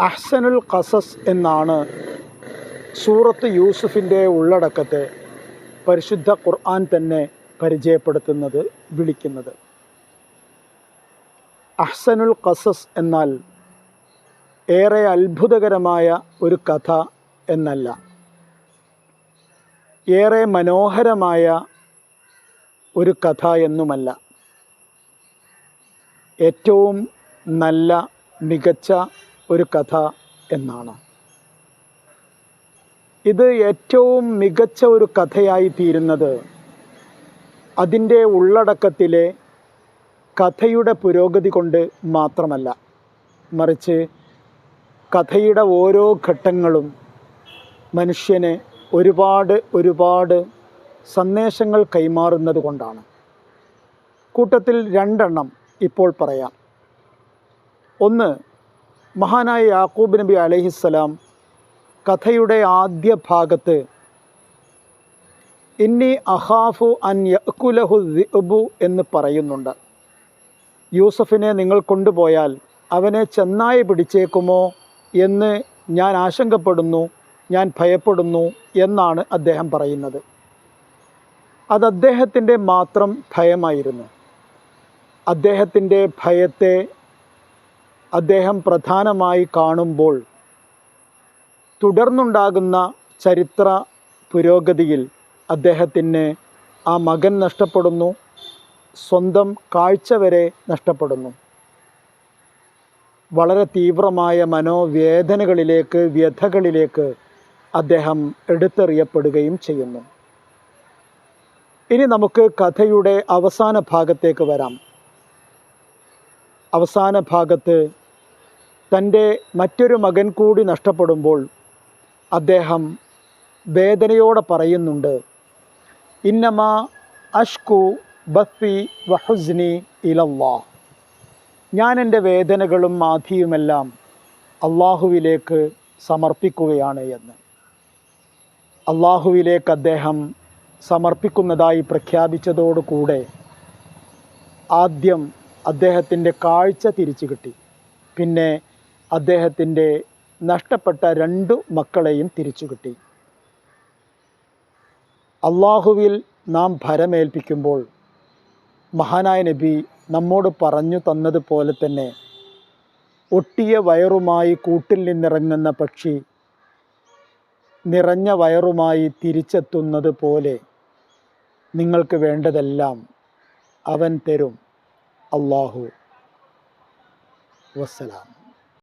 അഹ്സനുൽ ഖസസ് എന്നാണ് സൂറത്ത് യൂസുഫിന്റെ ഉള്ളടക്കത്തെ പരിശുദ്ധ ഖുർആൻ തന്നെ പരിചയപ്പെടുത്തുന്നത് വിളിക്കുന്നത്. അഹ്സനുൽ ഖസസ് എന്നാൽ ഏറെ അത്ഭുതകരമായ ഒരു കഥ എന്നല്ല. ഏറെ മനോഹരമായ ഒരു കഥ എന്നുമല്ല. ഏറ്റവും നല്ല മികച്ച ഒരു കഥ എന്നാണ്. ഇത് ഏറ്റവും മികച്ച ഒരു കഥയായി തീരുന്നത് അതിന്റെ ഉള്ളടക്കത്തിലെ കഥയുടെ പുരോഗതി കൊണ്ട് മാത്രമല്ല മറിച്ച് കഥയുടെ ഓരോ ഘട്ടങ്ങളും മനുഷ്യന് ഒരുപാട് ഒരുപാട് സന്ദേശങ്ങൾ കൈമാറുന്നത് കൊണ്ടാണ്. കൂട്ടത്തിൽ രണ്ടെണ്ണം ഇപ്പോൾ പറയാം. ഒന്ന് മഹാനായ യാക്കൂബ് നബി അലഹിസ്സലാം കഥയുടെ ആദ്യ ഭാഗത്ത് ഇന്നി അഹാഫു അൻ യക്കുലഹു ദിബു എന്ന് പറയുന്നുണ്ട്. യൂസഫിനെ നിങ്ങൾ കൊണ്ടുപോയാൽ അവനെ ചെന്നായി പിടിച്ചേക്കുമോ എന്ന് ഞാൻ ആശങ്കപ്പെടുന്നു ഞാൻ ഭയപ്പെടുന്നു എന്നാണ് അദ്ദേഹം പറയുന്നത്. അത് അദ്ദേഹത്തിന്റെ മാത്രം ഭയമായിരുന്നു. അദ്ദേഹത്തിന്റെ ഭയത്തെ അദ്ദേഹം പ്രധാനമായി കാണുമ്പോൾ തുടർന്നുണ്ടാകുന്ന ചരിത്ര പുരോഗതിയിൽ അദ്ദേഹത്തിന് ആ മകൻ നഷ്ടപ്പെടുന്നു സ്വന്തം കാഴ്ച വരെ നഷ്ടപ്പെടുന്നു. വളരെ തീവ്രമായ മനോവേദനകളിലേക്ക് വ്യഥകളിലേക്ക് അദ്ദേഹം എടുത്തെറിയപ്പെടുകയും ചെയ്യുന്നു. ഇനി നമുക്ക് കഥയുടെ അവസാന ഭാഗത്തേക്ക് വരാം. അവസാന ഭാഗത്ത് തന്റെ മറ്റൊരു മകൻ കൂടി നഷ്ടപ്പെടുമ്പോൾ അദ്ദേഹം വേദനയോടെ പറയുന്നുണ്ട് ഇന്നമ അഷ്കു ബഫി വഹുസ്നി ഇലല്ലാ. ഞാൻ എന്റെ വേദനകളും ആധിയുമെല്ലാം അള്ളാഹുവിലേക്ക് സമർപ്പിക്കുകയാണ് എന്ന്. അള്ളാഹുവിലേക്ക് അദ്ദേഹം സമർപ്പിക്കുന്നതായി പ്രഖ്യാപിച്ചതോടുകൂടെ ആദ്യം അദ്ദേഹത്തിന്റെ കാഴ്ച തിരിച്ചു കിട്ടി. പിന്നെ അദ്ദേഹത്തിന്റെ നഷ്ടപ്പെട്ട രണ്ടു മക്കളെയും തിരിച്ചു കിട്ടി. അള്ളാഹുവിൽ നാം ഭരമേൽപ്പിക്കുമ്പോൾ മഹാനായ നബി നമ്മോട് പറഞ്ഞു തന്നതുപോലെ തന്നെ ഒട്ടിയ വയറുമായി കൂട്ടിൽ നിന്നിറങ്ങുന്ന പക്ഷി നിറഞ്ഞ വയറുമായി തിരിച്ചെത്തുന്നത് പോലെ നിങ്ങൾക്ക് വേണ്ടതെല്ലാം അവൻ തരും. അള്ളാഹു. വസ്സലാം.